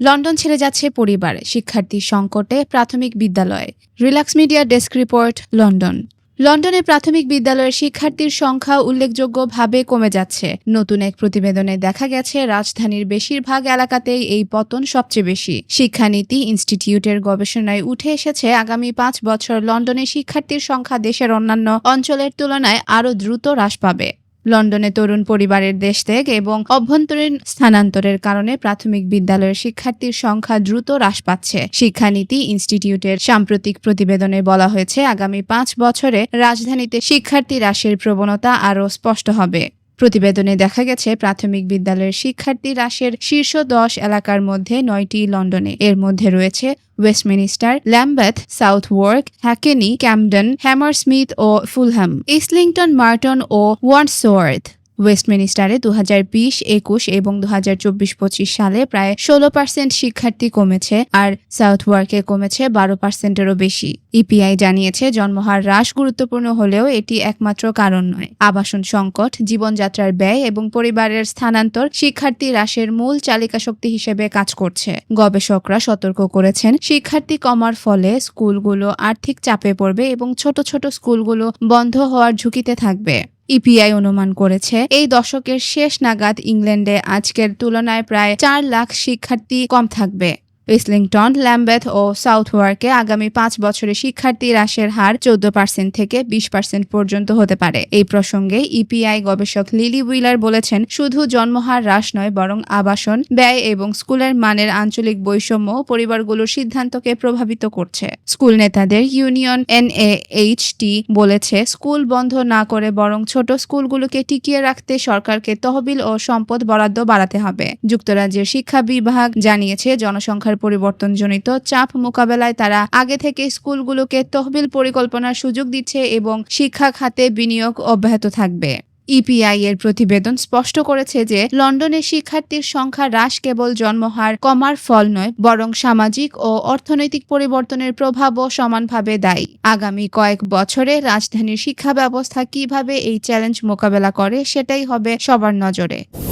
London ছেড়ে যাচ্ছে পরিবার শিক্ষার্থী সংকটে প্রাথমিক বিদ্যালয়। Relax media desk report, London. লন্ডনে প্রাথমিক বিদ্যালয়ের শিক্ষার্থীর সংখ্যা উল্লেখযোগ্যভাবে কমে যাচ্ছে। নতুন এক প্রতিবেদনে দেখা গেছে, রাজধানীর বেশিরভাগ এলাকাতেই এই পতন সবচেয়ে বেশি। শিক্ষানীতি ইনস্টিটিউটের গবেষণায় উঠে এসেছে, আগামী পাঁচ বছর লন্ডনে শিক্ষার্থীর সংখ্যা দেশের অন্যান্য অঞ্চলের তুলনায় আরও দ্রুত হ্রাস পাবে। লন্ডনে তরুণ পরিবারের দেশ ত্যাগ এবং অভ্যন্তরীণ স্থানান্তরের কারণে প্রাথমিক বিদ্যালয়ের শিক্ষার্থীর সংখ্যা দ্রুত হ্রাস পাচ্ছে। শিক্ষানীতি ইনস্টিটিউটের সাম্প্রতিক প্রতিবেদনে বলা হয়েছে, আগামী পাঁচ বছরে রাজধানীতে শিক্ষার্থী হ্রাসের প্রবণতা আরও স্পষ্ট হবে। প্রতিবেদনে দেখা গেছে, প্রাথমিক বিদ্যালয়ের শিক্ষার্থী হ্রাসের শীর্ষ দশ এলাকার মধ্যে নয়টি লন্ডনে। এর মধ্যে রয়েছে Westminster, Lambeth, Southwark, Hackney, Camden, Hammersmith ও ফুলহ্যাম ইসলিংটন, মার্টন ও ওয়ান্ডসওয়ার্থ ওয়েস্টমিনিস্টারে দু হাজার বিশ, একুশ এবং দু হাজার চব্বিশ পঁচিশ সালে প্রায় ষোলো পার্সেন্ট শিক্ষার্থী কমেছে আর সাউথ ওয়ার্কে কমেছে বারো পার্সেন্টেরও বেশি। ইপিআই জানিয়েছে, জন্মহার হ্রাস গুরুত্বপূর্ণ হলেও এটি একমাত্র কারণ নয়। আবাসন সংকট, জীবনযাত্রার ব্যয় এবং পরিবারের স্থানান্তর শিক্ষার্থী হ্রাসের মূল চালিকা শক্তি হিসেবে কাজ করছে। গবেষকরা সতর্ক করেছেন, শিক্ষার্থী কমার ফলে স্কুলগুলো আর্থিক চাপে পড়বে এবং ছোট ছোট স্কুলগুলো বন্ধ হওয়ার ঝুঁকিতে থাকবে। ইপিআই অনুমান করেছে। এই দশকের শেষ নাগাদ ইংল্যান্ডে আজকের তুলনায় প্রায় চার লাখ শিক্ষার্থী কম থাকবে। ইসলিংটন, ল্যাম্বেথ ও সাউথ ওয়ার্কে আগামী পাঁচ বছরে শিক্ষার্থী হ্রাসের হার চোদ্দ পার্সেন্ট থেকে বিশ পার্সেন্ট পর্যন্ত হতে পারে। এই প্রসঙ্গে ইপিআই গবেষক লিলি উইলার বলেছেন, শুধু জন্মহার হ্রাস নয়, বরং আবাসন, ব্যয় এবং স্কুলের মানের আঞ্চলিক বৈষম্য পরিবারগুলোর সিদ্ধান্তকে প্রভাবিত করছে। স্কুল নেতাদের ইউনিয়ন এনএএইচটি বলেছে, স্কুল বন্ধ না করে বরং ছোট স্কুলগুলোকে টিকিয়ে রাখতে সরকারকে তহবিল ও সম্পদ বরাদ্দ বাড়াতে হবে। যুক্তরাজ্যের শিক্ষা বিভাগ জানিয়েছে, জনসংখ্যার পরিবর্তনজনিত চাপ মোকাবেলায় তারা আগে থেকে স্কুলগুলোকে তহবিল পরিকল্পনার সুযোগ দিচ্ছে এবং শিক্ষা খাতে বিনিয়োগ অব্যাহত থাকবে। ইপিআই এর প্রতিবেদন স্পষ্ট করেছে যে, লন্ডনে শিক্ষার্থীর সংখ্যা হ্রাস কেবল জন্মহার কমার ফল নয়, বরং সামাজিক ও অর্থনৈতিক পরিবর্তনের প্রভাবও সমানভাবে দায়ী। আগামী কয়েক বছরে রাজধানীর শিক্ষা ব্যবস্থা কীভাবে এই চ্যালেঞ্জ মোকাবেলা করে সেটাই হবে সবার নজরে।